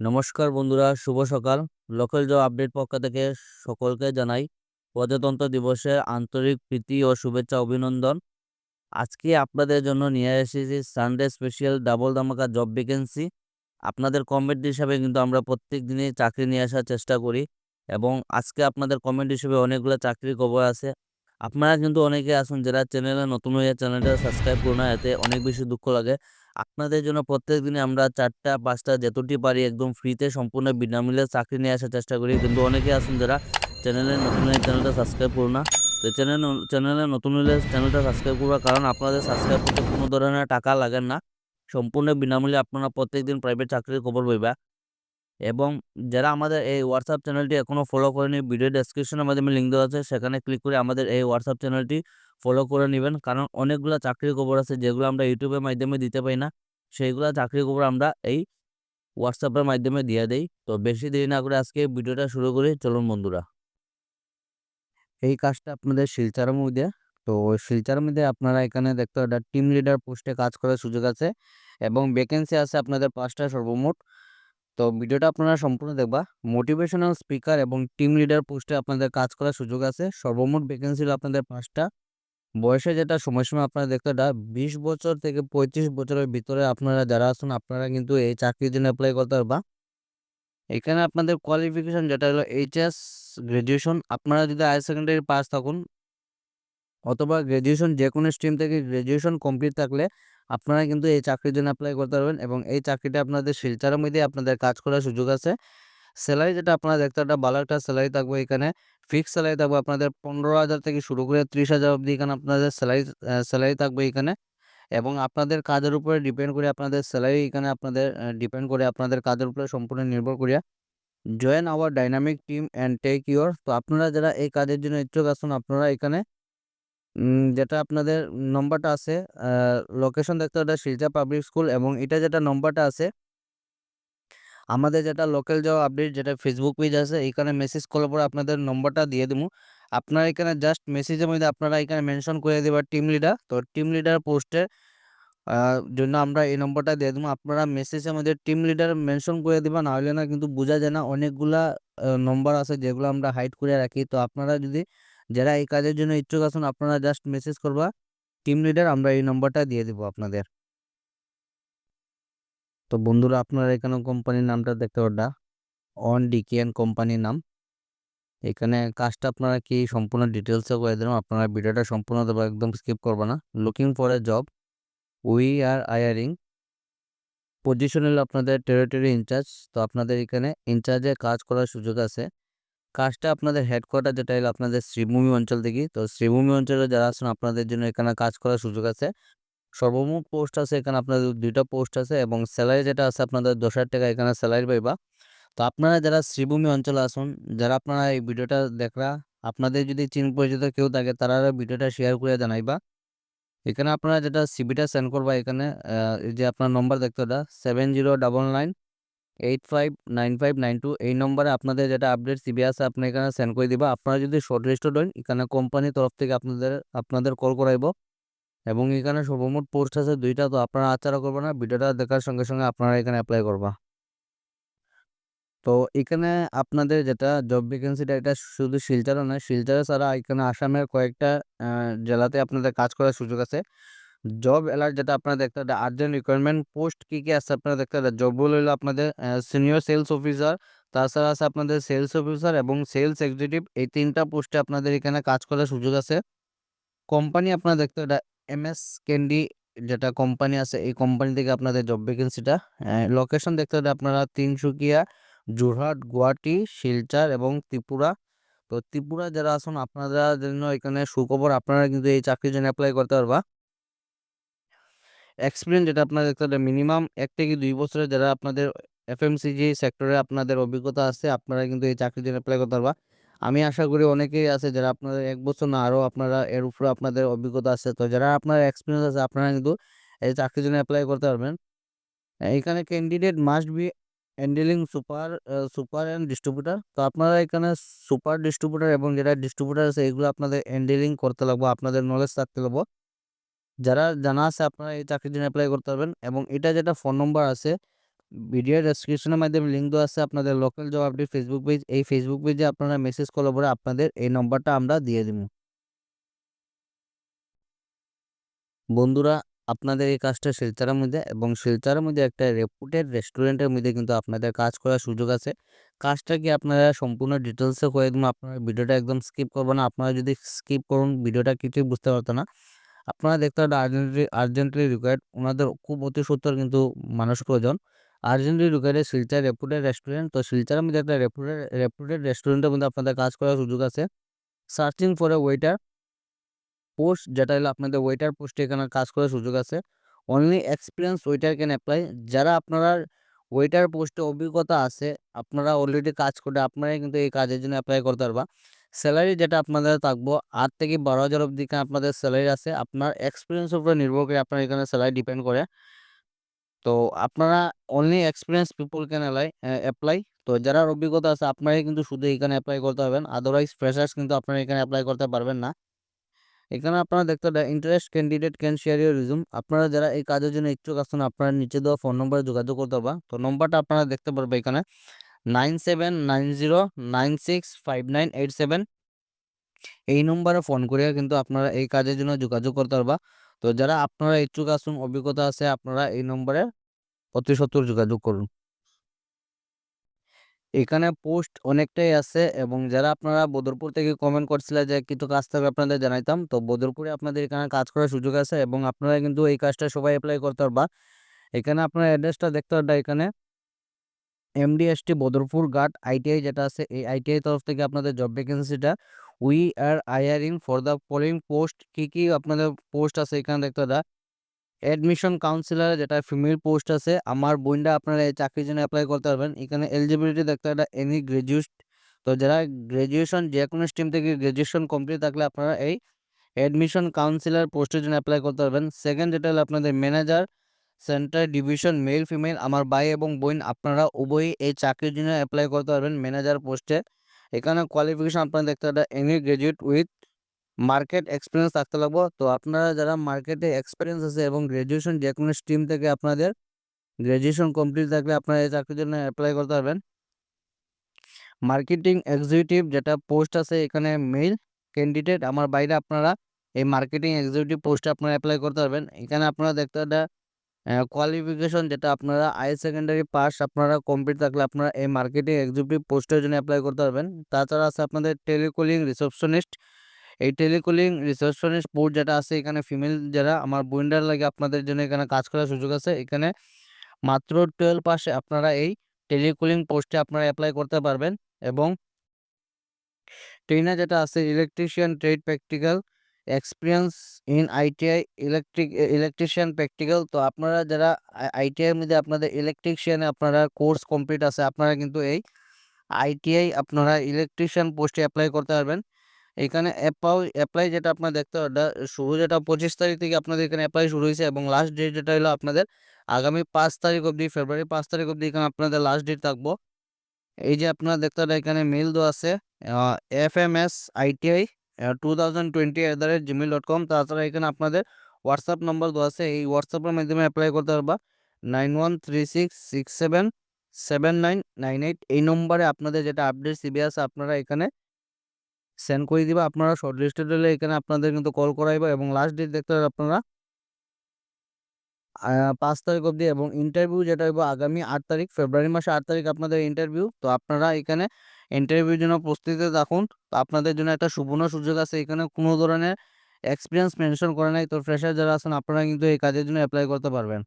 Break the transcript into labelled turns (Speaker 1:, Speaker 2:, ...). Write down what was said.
Speaker 1: নমস্কার বন্ধুরা, শুভ সকাল। লোকাল জব আপডেট পক্ষ থেকে সকলকে জানাই, প্রজাতন্ত্র দিবসের আন্তরিক প্রীতি ও শুভেচ্ছা অভিনন্দন। আজকে আপনাদের জন্য নিয়ে এসেছি সানডে স্পেশাল ডাবল ধামাকা জব ভ্যাকেন্সি আপনাদের কমেন্ট হিসাবে কিন্তু আমরা প্রত্যেক দিনই চাকরি নিয়ে আসার চেষ্টা করি এবং আজকে আপনাদের কমেন্ট হিসেবে অনেকগুলো চাকরির খবর আছে। আপনারা কিন্তু অনেকে আসুন যারা চ্যানেলে নতুন হয়ে চ্যানেলটা সাবস্ক্রাইব করুন এতে অনেক বেশি দুঃখ লাগে। আপনাদের জন্য প্রত্যেক দিনে আমরা চারটা, পাঁচটা যতটি পারি একদম ফ্রিতে সম্পূর্ণ বিনামূল্যে চাকরি নিয়ে আসার চেষ্টা করি। কিন্তু অনেকে আছেন যারা চ্যানেলে নতুন চ্যানেলটা সাবস্ক্রাইব করুন না। তো চ্যানেল চ্যানেলে নতুন হলে চ্যানেলটা সাবস্ক্রাইব করবার কারণ আপনাদের সাবস্ক্রাইব করতে কোনো ধরনের টাকা লাগে না। সম্পূর্ণ বিনামূল্যে আপনারা প্রত্যেক দিন প্রাইভেট চাকরির খবর পাইবা। এবং যারা আমাদের এই হোয়াটসঅ্যাপ চ্যানেলটি এখনও ফলো করেনি ভিডিও ডেসক্রিপশনের মাধ্যমে লিঙ্ক দেওয়া আছে, সেখানে ক্লিক করে আমাদের এই হোয়াটসঅ্যাপ চ্যানেলটি ফলো করে নেবেন। কারণ অনেকগুলো চাকরির খবর আছে, যেগুলো আমরা ইউটিউবের মাধ্যমে দিতে পারি না। সেইগুলো চাকরির খবর আমরা এই হোয়াটসঅ্যাপের মাধ্যমে দিয়ে দেই। তো বেশি দেরি না করে আজকে ভিডিওটা শুরু করি। চলুন বন্ধুরা। এই কাজটা আপনাদের শিলচারের মধ্যে। তো শিলচারের মধ্যে আপনারা এখানে দেখতে টিম লিডার পোস্টে কাজ করার সুযোগ আছে এবং ভ্যাকেন্সি আছে আপনাদের পাঁচটা সর্বমোট। তো ভিডিওটা আপনারা সম্পূর্ণ দেখবা। মোটিভেশনাল স্পিকার এবং টিম লিডার পোস্টে আপনাদের কাজ করার সুযোগ আছে। সর্বমোট ভ্যাকেন্সি হলো আপনাদের পাঁচটা। বয়সে যেটা সময়সীমা আপনারা দেখতে এটা বিশ বছর থেকে পঁয়ত্রিশ বছরের ভিতরে আপনারা যারা আছেন, আপনারা কিন্তু এই চাকরির জন্য অ্যাপ্লাই করতে পারবা। এখানে আপনাদের কোয়ালিফিকেশন যেটা হলো এইচএস গ্র্যাজুয়েশন আপনারা যদি হায়ার সেকেন্ডারি পাস থাকুন, অথবা গ্র্যাজুয়েশন যে কোনো স্ট্রিম থেকে গ্র্যাজুয়েশন কমপ্লিট থাকলে আপনারা কিন্তু এই চাকরির জন্য অ্যাপ্লাই করতে পারবেন এবং এই চাকরিটা আপনাদের শিলচারের মধ্যে আপনাদের কাজ করার সুযোগ আছে। স্যালারি যেটা আপনারা দেখতে একটা ভালো একটা স্যালারি থাকবে এখানে। ফিক্স স্যালারি থাকবে আপনাদের পনেরো হাজার থেকে শুরু করে ত্রিশ হাজার অবধি এখানে আপনাদের স্যালারি স্যালারি থাকবে এখানে। এবং আপনাদের কাজের উপরে ডিপেন্ড করে আপনাদের স্যালারি এখানে আপনাদের ডিপেন্ড করে আপনাদের কাজের উপরে সম্পূর্ণ নির্ভর করিয়া join our dynamic team and take your তো আপনারা যারা এই কাজের জন্য ইচ্ছুক আসুন আপনারা এখানে যেটা আপনাদের নম্বরটা আছে লোকেশন দেখতে ওটা শিলচা পাবলিক স্কুল এবং এটা যেটা নম্বরটা আছে, আমাদের যেটা লোকাল জব আপডেট যেটা ফেসবুক পেজ আছে, এখানে মেসেজ করার পরে আপনাদের নম্বরটা দিয়ে দেবো। আপনারা এখানে জাস্ট মেসেজের মধ্যে আপনারা এখানে মেনশন করে দেবার টিম লিডার তো টিম লিডার পোস্টের জন্য আমরা এই নম্বরটা দিয়ে দেবো। আপনারা মেসেজের মধ্যে টিম লিডার মেনশন করে দেবেন নাহলে না কিন্তু বোঝা যায় না অনেকগুলা নম্বর আছে যেগুলো আমরা হাইড করে রাখি। তো আপনারা যদি যারা এই কাজের জন্য ইচ্ছুক আছেন, আপনারা জাস্ট মেসেজ করবা। টিম লিডার আমরা এই নম্বরটা দিয়ে দেবো আপনাদের। তো বন্ধুরা, আপনারা এখানে কোম্পানির নামটা দেখতে পারবা। অন ডিকিয়ান কোম্পানির নাম। এখানে কাজটা আপনারা কি সম্পূর্ণ ডিটেলসে করে দিলাম। আপনারা ভিডিওটা সম্পূর্ণ দেবো, একদম স্কিপ করব না। Looking for a job we are hiring position হলো আপনাদের টেরিটরি ইনচার্জ তো আপনাদের এখানে ইনচার্জে কাজ করার সুযোগ আছে। কাজটা আপনাদের হেডকোয়ার্টার যেটা হলো আপনাদের শ্রীভূমি অঞ্চল থেকে। তো শ্রীভূমি অঞ্চলে যারা আছেন, আপনাদের জন্য এখানে কাজ করার সুযোগ আছে। সর্বমোট পোস্ট আছে এখানে আপনাদের দুইটা পোস্ট আছে এবং স্যালারি যেটা আছে আপনাদের দশ হাজার টাকা এখানে স্যালারি পাইবা। তো আপনারা যারা শ্রীভূমি অঞ্চলে আসুন যারা আপনারা এই ভিডিওটা দেখরা, আপনাদের যদি চিন পরিচিত কেউ থাকে, তারা ভিডিওটা শেয়ার করে জানাইবা। এখানে আপনারা যেটা সিবিটা সেন্ড করবা এখানে যে আপনার নম্বর দেখতে ওটা seven zero double nine eight five nine five nine two এই নম্বরে আপনাদের যেটা আপডেট সিবি আছে, আপনি এখানে সেন্ড করে দিবা। আপনারা যদি শর্ট লিস্টেড হন এখানে কোম্পানির তরফ থেকে আপনাদের আপনাদের কল করাইব। এবং এখানে সর্বমোট পোস্ট আছে দুইটা, তো আপনারা আচারা করবেন না, ভিডিওটা দেখার সঙ্গে সঙ্গে আপনারা এখানে অ্যাপ্লাই করবা। তো এখানে আপনাদের যেটা জব ভ্যাকেন্সিটা এটা শুধু শিলচরও নয়, শিলচরে ছাড়া এখানে আসামের কয়েকটা জেলাতে আপনাদের কাজ করার সুযোগ আছে। জব অ্যালার্ট যেটা আপনারা দেখতে আর্জেন্ট রিকোয়ারমেন্ট পোস্ট কী কী আছে আপনারা দেখতে জবগুলো হলো আপনাদের সিনিয়র সেলস অফিসার তাছাড়া আছে আপনাদের সেলস অফিসার এবং সেলস এক্সিকিউটিভ এই তিনটা পোস্টে আপনাদের এখানে কাজ করার সুযোগ আছে। কোম্পানি আপনারা দেখতে এম এস ক্যান্ডি যেটা কোম্পানি আছে, এই কোম্পানি থেকে আপনাদের জব ভ্যাকেন্সিটা লোকেশন দেখতে হলে আপনারা তিনসুকিয়া যোরহাট গুয়াহাটি, শিলচর এবং ত্রিপুরা। তো ত্রিপুরা যারা আছেন, আপনারা জন্য এখানে সুখবর, আপনারা কিন্তু এই চাকরির জন্য অ্যাপ্লাই করতে পারবা। এক্সপিরিয়েন্স যেটা দেখতে হবে মিনিমাম এক থেকে দুই বছরের যারা আপনাদের এফ এম এফএমসিজি সেক্টরে আপনাদের অভিজ্ঞতা আছে, আপনারা কিন্তু এই চাকরির জন্য অ্যাপ্লাই করতে পারবা। আমি আশা করি অনেকেই আছে যারা আপনাদের এক বছর না আরও আপনারা এর উপরে আপনাদের অভিজ্ঞতা আছে। তো যারা আপনার এক্সপিরিয়েন্স আছে, আপনারা কিন্তু এই চাকরির জন্য অ্যাপ্লাই করতে পারবেন। এখানে candidate must be handling super super and distributor তো আপনারা এখানে সুপার ডিস্ট্রিবিউটার এবং যেটা ডিস্ট্রিবিউটার আছে, এগুলো আপনাদের হ্যান্ডেলিং করতে লাগবে, আপনাদের নলেজ থাকতে লাগবে। যারা জানা আছে আপনারা এই চাকরির জন্য অ্যাপ্লাই করতে পারবেন এবং এটা যেটা ফোন নম্বর আছে ভিডিও ডেসক্রিপশনের মাধ্যমে লিঙ্ক দেওয়া আছে আপনাদের local job update Facebook page এই ফেসবুক পেজে আপনারা মেসেজ করলে পরে আপনাদের এই নম্বরটা আমরা দিয়ে দিব। বন্ধুরা, আপনাদের এই কাজটা শিলচারের মধ্যে এবং শিলচারের মধ্যে একটা রেপুটেড রেস্টুরেন্টের মধ্যে কিন্তু আপনাদের কাজ করার সুযোগ আছে। কাজটা কি আপনারা সম্পূর্ণ ডিটেলসে করে দেবেন আপনারা ভিডিওটা একদম স্কিপ করবেন না। আপনারা যদি স্কিপ করুন ভিডিওটা কিছুই বুঝতে পারতো না। আপনারা দেখতে পারেন আর্জেন্টলি আর্জেন্টলি রিকোয়ার্ড ওনাদের খুব অতি সত্তর কিন্তু মানুষ প্রয়োজন। আর্জেন্টলি রিকোয়ার্ডে শিলচর রেপুটেড রেস্টুরেন্ট, তো শিলচরের মধ্যে একটা রেপুটেড রেপুটেড রেস্টুরেন্টের মধ্যে আপনাদের কাজ করার সুযোগ আছে। Searching for a waiter post, যেটা হলো আপনাদের ওয়েটার পোস্টে এখানে কাজ করার সুযোগ আছে। Only experience waiter can apply. যারা আপনারা ওয়েটার পোস্টে অভিজ্ঞতা আছে, আপনারা অলরেডি কাজ করে, আপনারাই কিন্তু এই কাজের জন্য অ্যাপ্লাই করতে পারবা। স্যালারি যেটা আপনাদের থাকব, আট থেকে বারো হাজার অবধি আপনাদের স্যালারি আছে? আপনার এক্সপিরিয়েন্সের উপরে নির্ভর করে আপনার এখানে স্যালারি ডিপেন্ড করে। তো আপনারা অনলি এক্সপিরিয়েন্স পিপল ক্যান অ্যালাই অ্যাপ্লাই তো যারা অভিজ্ঞতা আছে, আপনারাই কিন্তু শুধু এখানে অ্যাপ্লাই করতে পারবেন। আদারওয়াইজ ফ্রেশার্স কিন্তু আপনারা এখানে অ্যাপ্লাই করতে পারবেন না। এখানে আপনারা দেখতে পারেন interest candidate can share your resume আপনারা যারা এই কাজের জন্য ইচ্ছুক আছেন, আপনারা নিচে দেওয়া ফোন নম্বরে যোগাযোগ করতে পারবা। তো নম্বরটা আপনারা দেখতে পারবে এখানে। Nine seven nine zero nine six five nine eight seven. এই নম্বরে ফোন করিয়া কিন্তু আপনারা এই কাজের জন্য যোগাযোগ করতে পারবা। তো যারা আপনারা ইচ্ছুক আসুন অভিজ্ঞতা আছে, আপনারা এই নম্বরে অতি সত্তর যোগাযোগ করুন। এখানে পোস্ট অনেকটাই আছে এবং যারা আপনারা বদরপুর থেকে কমেন্ট করছিলেন যে কিছু কাজ থাকবে আপনাদের জানাইতাম, তো বদরপুরে আপনাদের এখানে কাজ করার সুযোগ আছে এবং আপনারা কিন্তু এই কাজটা সবাই অ্যাপ্লাই করতে পারবা। এখানে আপনার অ্যাড্রেসটা দেখতে পারবা এখানে। এমডিএসটি বদরপুর ঘাট আইটিআই যেটা আছে, এই আইটিআই তরফ থেকে আপনাদের job ভ্যাকেন্সিটা we are hiring for the following post কি কি আপনাদের পোস্ট আছে এখানে দেখতে পারবা অ্যাডমিশন কাউন্সিলার যেটা ফিমেল পোস্ট আছে, আমার বোনটা আপনারা এই চাকরির জন্য অ্যাপ্লাই করতে পারবেন। এখানে এলিজিবিলিটি দেখতে একটা এনি গ্রাজুয়েট তো যারা গ্র্যাজুয়েশন যে কোনো স্ট্রিম থেকে গ্র্যাজুয়েশন কমপ্লিট থাকলে আপনারা এই অ্যাডমিশন কাউন্সিলার পোস্টের জন্য অ্যাপ্লাই করতে পারবেন। সেকেন্ড যেটা হলো আপনাদের manager centre division, male, female, আমার ভাই এবং বোন, আপনারা উভয়ই এই চাকরির জন্য অ্যাপ্লাই করতে পারবেন ম্যানেজার পোস্টে এখানে কোয়ালিফিকেশন আপনারা দেখতে পারেন any graduate with market experience থাকতে লাগবো। তো আপনারা যারা মার্কেটে এক্সপিরিয়েন্স আছে এবং গ্র্যাজুয়েশন যে কোনো স্ট্রিম থেকে আপনাদের গ্র্যাজুয়েশন কমপ্লিট থাকলে আপনারা এই চাকরির জন্য অ্যাপ্লাই করতে পারবেন। মার্কেটিং এক্সিকিউটিভ যেটা পোস্ট আছে এখানে মেল ক্যান্ডিডেট আমার বাইরে আপনারা এই মার্কেটিং এক্সিকিউটিভ পোস্টে আপনারা অ্যাপ্লাই করতে পারবেন। এখানে আপনারা দেখতে পারেন কোয়ালিফিকেশন যেটা আপনারা আই সেকেন্ডারি পাস আপনারা কমপ্লিট থাকলে আপনারা এই মার্কেটিং এক্সিকিউটিভ পোস্টের জন্য অ্যাপ্লাই করতে পারবেন। তাছাড়া আছে আপনাদের টেলিকলিং রিসেপশনিস্ট এই টেলিকলিং রিসেপশনিস্ট পোস্ট যেটা আছে, এখানে ফিমেল যারা, আমার বোনডার লাগে আপনাদের জন্য এখানে কাজ করার সুযোগ আছে। এখানে মাত্র টুয়েলভ পাশে আপনারা এই টেলিকলিং পোস্টে আপনারা অ্যাপ্লাই করতে পারবেন। এবং ট্রেনার যেটা আছে electrician trade practical experience in ITI electric electrician practical তো আপনারা যারা আইটিআইয়ের মধ্যে আপনাদের ইলেকট্রিশিয়ানে আপনারা কোর্স কমপ্লিট আছে, আপনারা কিন্তু এই আইটিআই আপনারা ইলেকট্রিশিয়ান পোস্টে অ্যাপ্লাই করতে পারবেন। এখানে অ্যাপাও অ্যাপ্লাই যেটা আপনার দেখতে ওটা শুরু যেটা পঁচিশ তারিখ থেকে আপনাদের এখানে অ্যাপ্লাই শুরু হয়েছে এবং লাস্ট ডেট যেটা হলো আপনাদের আগামী পাঁচ তারিখ অবধি ফেব্রুয়ারি পাঁচ তারিখ অবধি এখানে আপনাদের লাস্ট ডেট থাকব। এই যে আপনারা দেখতে পারেন এখানে মেল দেওয়া আছে F M S ITI two thousand twenty at the rate Gmail dot com তাছাড়া এখানে আপনাদের হোয়াটসঅ্যাপ নম্বর দেওয়া আছে। এই হোয়াটসঅ্যাপের মাধ্যমে অ্যাপ্লাই করতে পারবা। Nine one three six six seven seven nine nine eight এই নম্বরে আপনাদের যেটা আপডেট সিবি আছে, আপনারা এখানে সেন্ড করে দিবা। আপনারা শর্ট লিস্টেড হলে এখানে আপনাদের কিন্তু কল করাইবা এবং লাস্ট ডেট দেখতে আপনারা পাঁচ তারিখ অবধি এবং ইন্টারভিউ যেটা হইব আগামী আট তারিখ, ফেব্রুয়ারি মাসে আট তারিখ আপনাদের ইন্টারভিউ তো আপনারা এখানে ইন্টারভিউর জন্য প্রস্তুতিতে থাকুন। তো আপনাদের জন্য একটা সুবর্ণ সুযোগ আছে। এখানে কোনো ধরনের এক্সপিরিয়েন্স মেনশন করে নাই। তো ফ্রেশার যারা আছেন, আপনারা কিন্তু এই কাজের জন্য অ্যাপ্লাই করতে পারবেন।